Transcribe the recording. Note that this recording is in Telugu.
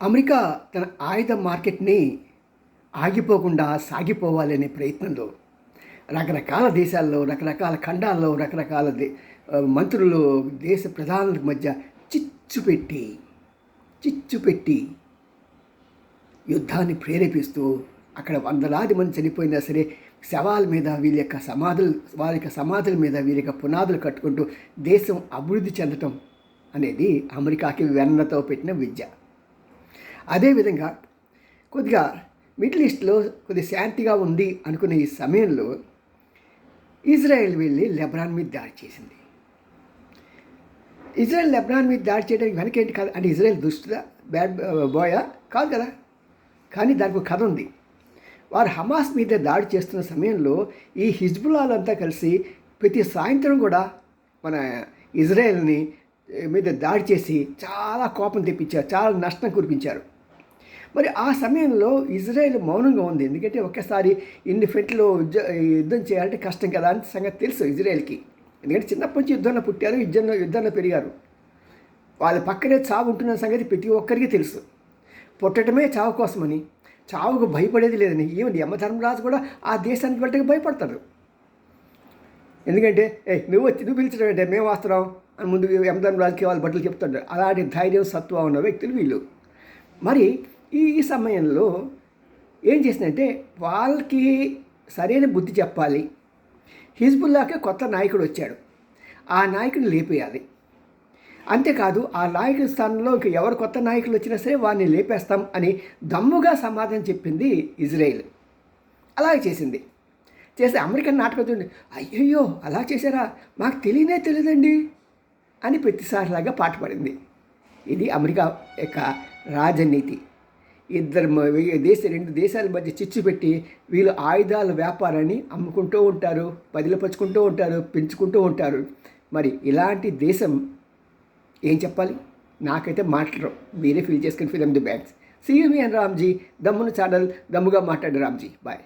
అమెరికా తన ఆయుధ మార్కెట్ని ఆగిపోకుండా సాగిపోవాలనే ప్రయత్నంలో రకరకాల దేశాల్లో రకరకాల ఖండాల్లో రకరకాల దే మంత్రులు దేశ ప్రధానుల మధ్య చిచ్చు పెట్టి చిచ్చు పెట్టి యుద్ధాన్ని ప్రేరేపిస్తూ అక్కడ వందలాది మంది చనిపోయినా సరే శవాల మీద వీళ్ళ యొక్క సమాధులు వారి యొక్క సమాధుల మీద వీరి యొక్క పునాదులు కట్టుకుంటూ దేశం అభివృద్ధి చెందటం అనేది అమెరికాకి వెన్నతో పెట్టిన విద్య. అదేవిధంగా కొద్దిగా మిడిల్ ఈస్ట్లో కొద్ది శాంతిగా ఉంది అనుకునే ఈ సమయంలో ఇజ్రాయెల్ వెళ్ళి లెబ్రాన్ మీద దాడి చేసింది. ఇజ్రాయెల్ లెబ్రాన్ మీద దాడి చేయడానికి వెనకేంటి కాదు అంటే ఇజ్రాయెల్ దుస్తుదా బ్యాడ్ బాయా కాదు కదా. కానీ దానికి ఒక కథ ఉంది. వారు హమాస్ మీద దాడి చేస్తున్న సమయంలో ఈ హిజ్బులాలంతా కలిసి ప్రతి సాయంత్రం కూడా మన ఇజ్రాయెల్ని మీద దాడి చేసి చాలా కోపం తెప్పించారు చాలా నష్టం కురిపించారు. మరి ఆ సమయంలో ఇజ్రాయెల్ మౌనంగా ఉంది. ఎందుకంటే ఒకేసారి ఇన్ని ఫెట్లు యుద్ధం చేయాలంటే కష్టం కదా అని సంగతి తెలుసు ఇజ్రాయెల్కి. ఎందుకంటే చిన్నప్పటి నుంచి యుద్ధంలో పుట్టారు యుద్ధంలో యుద్ధంలో పెరిగారు. వాళ్ళ పక్కనే చావు ఉంటున్న సంగతి ప్రతి ఒక్కరికి తెలుసు. పుట్టడమే చావు కోసమని చావుకు భయపడేది లేదని ఈవెన్ యమధర్మరాజు కూడా ఆ దేశానికి వెళ్ళటకి భయపడతాడు. ఎందుకంటే ఏ నువ్వు వచ్చి నువ్వు పిలిచడం అంటే మేము వస్తున్నాం. అని ముందు యమధర్మరాజుకి వాళ్ళ బట్టలు చెప్తాడు అలాంటి ధైర్యం సత్వం ఉన్న వ్యక్తులు వీళ్ళు. మరి ఈ సమయంలో ఏం చేసిందంటే వాళ్ళకి సరైన బుద్ధి చెప్పాలి. హిజ్బుల్లాకే కొత్త నాయకుడు వచ్చాడు. ఆ నాయకుడిని లేపేయాలి. అంతేకాదు ఆ నాయకుడి స్థానంలో ఇంక ఎవరు కొత్త నాయకులు వచ్చినా సరే వారిని లేపేస్తాం అని దమ్ముగా సమాధానం చెప్పింది ఇజ్రాయిల్. అలాగే చేసింది. చేస్తే అమెరికన్ నాటకం చూడండి. అయ్యయ్యో అలా చేశారా? మాకు తెలియనే తెలియదండి అని ప్రతిసారిలాగా పాటపడింది ఇది అమెరికా యొక్క రాజనీతి. ఇద్దరు దేశ రెండు దేశాల మధ్య చిచ్చు పెట్టి వీళ్ళు ఆయుధాల వ్యాపారాన్ని అమ్ముకుంటూ ఉంటారు పదిలపరుచుకుంటూ ఉంటారు పెంచుకుంటూ ఉంటారు. మరి ఇలాంటి దేశం ఏం చెప్పాలి? నాకైతే మాట్లాడరు. మీరే ఫీల్ చేసుకుని ఫిలిం ది బ్యాగ్స్. సీ రామ్జీ. దమ్మును ఛానల్. దమ్ముగా మాట్లాడే రామ్జీ. బాయ్.